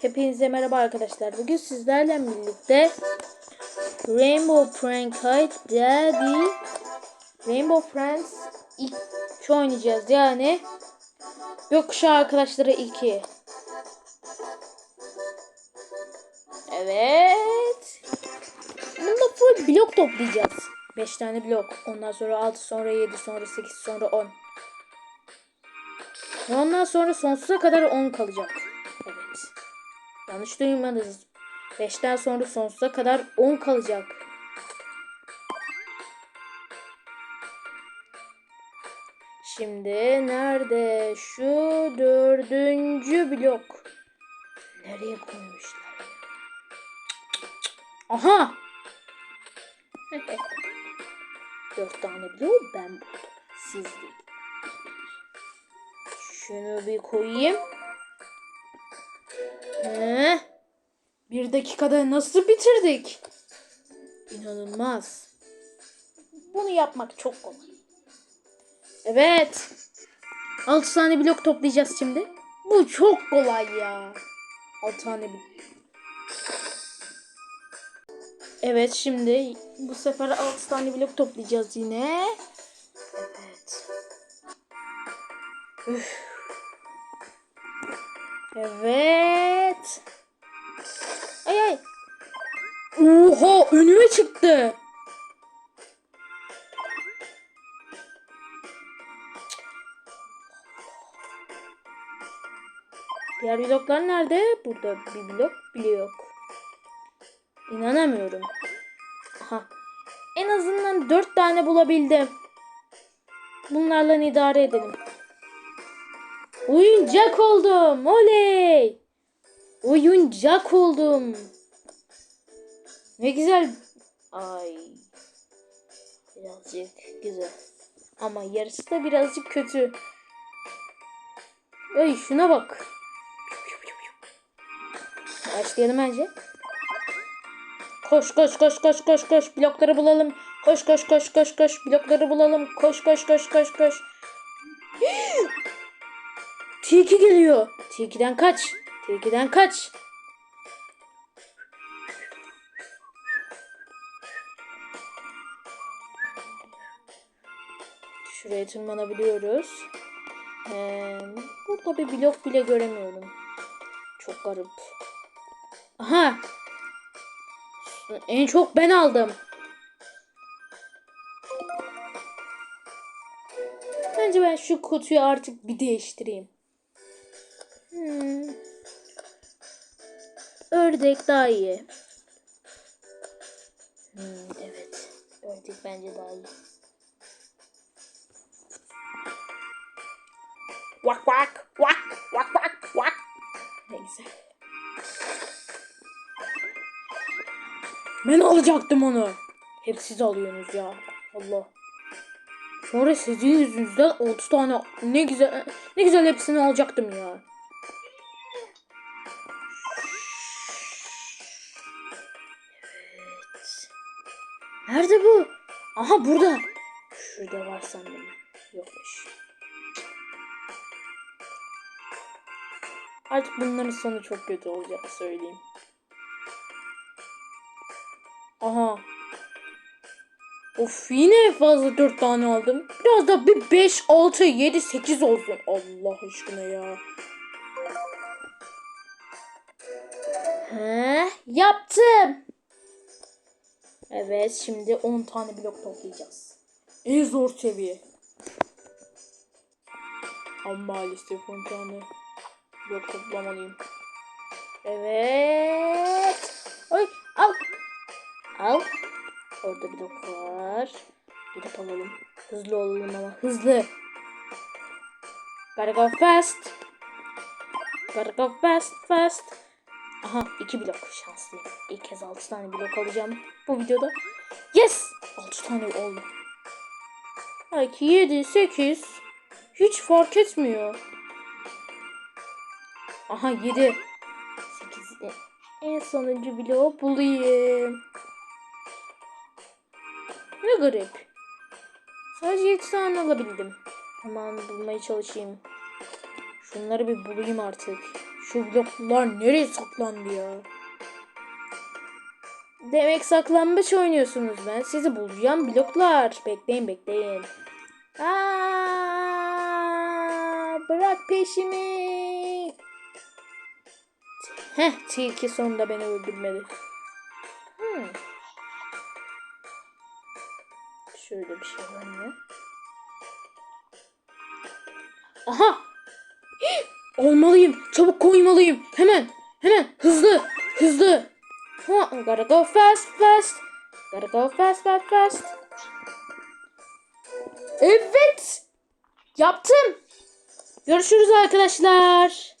Hepinize merhaba arkadaşlar. Bugün sizlerle birlikte Rainbow Prankite Daddy Rainbow Friends 2 oynayacağız. Yani Gökkuşağı arkadaşları 2. Evet. Bunda full blok toplayacağız. 5 tane blok. Ondan sonra 6, sonra 7, sonra 8, sonra 10. Ve ondan sonra sonsuza kadar 10 kalacak. Yanlış duymadınız. 5'ten sonra sonsuza kadar 10 kalacak. Şimdi nerede şu dördüncü blok? Nereye koymuşlar? Aha! Dört tane blok ben buldum. Siz değil. Şunu bir koyayım. He? Bir dakikada nasıl bitirdik? İnanılmaz. Bunu yapmak çok kolay. Evet. 6 tane blok toplayacağız şimdi. Bu çok kolay ya. 6 tane blok. Evet şimdi bu sefer 6 tane blok toplayacağız yine. Evet. Üf. Evet. Ay ay. Oha önüme çıktı. Diğer bloklar nerede? Burada bir blok bile yok. İnanamıyorum. Aha. En azından dört tane bulabildim. Bunlarla idare edelim. Oyuncak oldum. Oley. Oyuncak oldum. Ne güzel. Ay. Birazcık güzel. Ama yarısı da birazcık kötü. Ay şuna bak. Başlayalım önce. Koş koş koş koş koş koş blokları bulalım. Koş koş koş koş koş blokları bulalım. Koş koş koş koş koş. Tilki geliyor. Tilkiden kaç. Tilkiden kaç. Şuraya tırmanabiliyoruz. Ee, burada bir blok bile göremiyorum. Çok garip. Aha. En çok ben aldım. Bence ben şu kutuyu artık bir değiştireyim. Ördek daha iyi. Hmm, evet. Ördek bence daha iyi. Vak vak vak vak vak vak. Ne güzel. Ben alacaktım onu. Hep siz alıyorsunuz ya. Allah. Sonra sizin yüzünüzden 30 tane ne güzel ne güzel hepsini alacaktım ya. Nerede bu? Aha burada. Şurada var sandım. Yokmuş. Artık bunların sonu çok kötü olacak söyleyeyim. Aha. Of yine fazla 4 tane aldım. Biraz da bir 5, 6, 7, 8 olsun. Allah aşkına ya. He, yaptım. Evet şimdi 10 tane blok toplayacağız. En zor seviye. Ama maalesef 10 tane blok toplamalıyım. Evet. Oy al. Al. Orada blok var. Gidip alalım. Hızlı olalım ama hızlı. Gotta go fast. Gotta go fast fast. Aha iki blok şanslıyım. İlk kez 6 tane blok alacağım bu videoda. Yes! 6 tane oldu. Belki 7, 8. Hiç fark etmiyor. Aha 7. 8. En sonuncu bloğu bulayım. Ne garip. Sadece 7 tane alabildim. Hemen bulmaya çalışayım. Şunları bir bulayım artık. Şu bloklar nereye saklandı ya? Demek saklambaç oynuyorsunuz. Ben sizi bulacağım bloklar. Bekleyin bekleyin. Aa, bırak peşimi. Heh tilki sonunda beni öldürmedi. Hmm. Şöyle bir şey var mı? Aha! Hih! Olmalıyım. Çabuk koymalıyım. Hemen. Hemen. Hızlı. Hızlı. Ha, gotta go fast fast. Gotta go fast fast fast. Evet. Yaptım. Görüşürüz arkadaşlar.